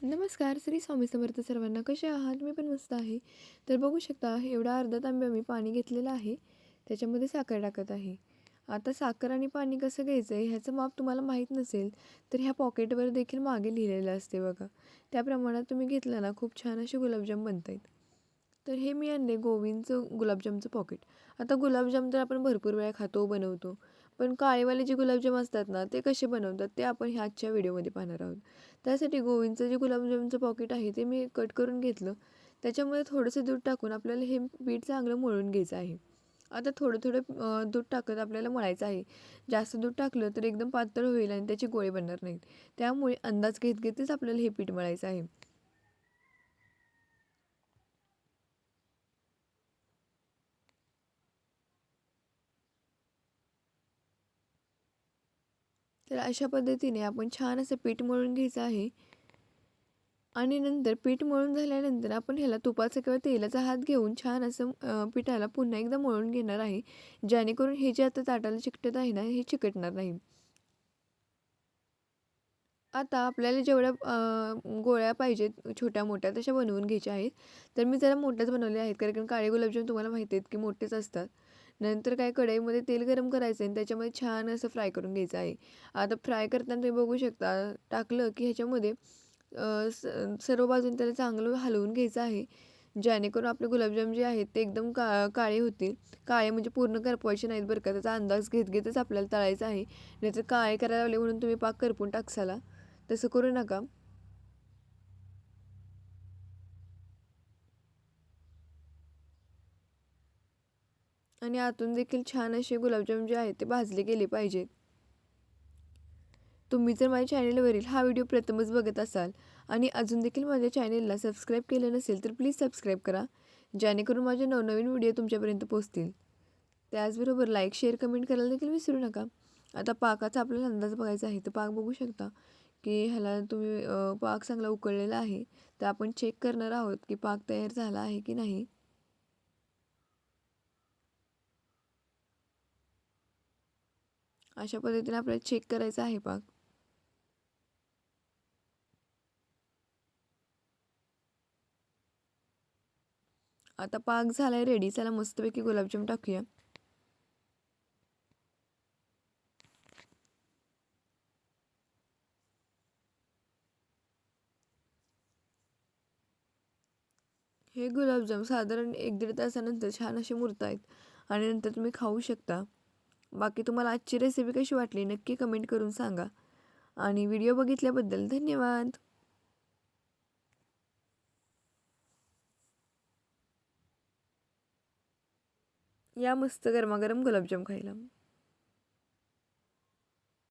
नमस्कार श्री स्वामी समर्थ सर्वांना कसे आहात? मी पण मस्त आहे. तर बघू शकता एवढा अर्धा तांब्या मी पाणी घेतलेलं आहे. त्याच्यामध्ये साखर टाकत आहे. आता साखर आणि पाणी कसं घ्यायचं आहे ह्याचं माप तुम्हाला माहीत नसेल तर ह्या पॉकेटवर देखील मागे लिहिलेलं असते बघा. त्या प्रमाणात तुम्ही घेतलं ना खूप छान असे गुलाबजाम बनत आहेत तर हे मी आणले गोविंदचं गुलाबजामचं पॉकेट आता गुलाबजाम तर आपण भरपूर वेळा खातो बनवतो. पण काळेवाले जे गुलाबजाम असतात ना ते कसे बनवतात ते आपण ह्या आजच्या व्हिडिओमध्ये पाहणार आहोत. त्यासाठी गोविंदचं जे गुलाबजामचं पॉकेट आहे ते मी कट करून घेतलं. त्याच्यामध्ये थोडंसं दूध टाकून आपल्याला हे पीठ चांगलं मळून घ्यायचं आहे. आता थोडं थोडं दूध टाकत आपल्याला मळायचं आहे. जास्त दूध टाकलं तर एकदम पातळ होईल आणि त्याची गोळे बनणार नाहीत. त्यामुळे अंदाज घेत घेतच आपल्याला हे पीठ मळायचं आहे. तर अशा पद्धतीने आपण छान असं पीठ मळून घ्यायचं आहे. आणि नंतर पीठ मळून झाल्यानंतर आपण ह्याला तुपाचा किंवा तेलाचा हात घेऊन छान असं पिठाला पुन्हा एकदा मळून घेणार आहे. जेणेकरून हे जे आता ताटाला चिकटत आहे ना हे चिकटणार नाही. आता आपल्याला जेवढ्या गोळ्या पाहिजेत छोट्या मोठ्या तशा बनवून घ्यायच्या आहेत. तर मी जरा मोठ्याच बनवल्या आहेत कारण काळे गुलाबजाम तुम्हाला माहिती आहेत की मोठेच असतात. नंतर काय कढईमध्ये तेल गरम करायचं आहे आणि त्याच्यामध्ये छान असं फ्राय करून घ्यायचं आहे. आता फ्राय करताना तुम्ही बघू शकता टाकलं की ह्याच्यामध्ये सर्व बाजून त्याला चांगलं हलवून घ्यायचं आहे. जेणेकरून आपले गुलाबजाम जे आहेत ते एकदम का काळे होतील. काळे म्हणजे पूर्ण करपवायचे नाहीत बरं का त्याचा अंदाज घेत घेतच आपल्याला तळायचा आहे. नाहीतर काळे करायला लावले म्हणून तुम्ही पाक करपून टाकसाला. तसं करू नका. आणि आतून देखील छान असे गुलाबजाम जे आहेत ते भाजले गेले पाहिजेत. तुम्ही जर माझ्या चॅनेलवरील हा व्हिडिओ प्रथमच बघत असाल आणि अजून देखील माझ्या चॅनेलला सबस्क्राईब केलं नसेल तर प्लीज सबस्क्राईब करा जेणेकरून माझे नवनवीन व्हिडिओ तुमच्यापर्यंत पोहोचतील. त्याचबरोबर लाईक शेअर कमेंट करायला देखील विसरू नका. आता पाकाचा आपल्याला अंदाज बघायचा आहे तर पाक बघू शकता की ह्याला तुम्ही पाक चांगला उकळलेला आहे. तर आपण चेक करणार आहोत की पाक तयार झाला आहे की नाही. अशा पद्धतीने आपल्याला चेक करायचा आहे पाक आता पाक झालाय रेडी चला मस्तपैकी गुलाबजाम टाकूया. हे गुलाबजाम साधारण एक दीड तासानंतर छान असे मुरत आहेत आणि नंतर तुम्ही खाऊ शकता. बाकी तुम्हाला आजची रेसिपी कशी वाटली नक्की कमेंट करून सांगा. आणि व्हिडिओ बघितल्याबद्दल धन्यवाद. या मस्त गरमागरम गुलाबजाम खायला.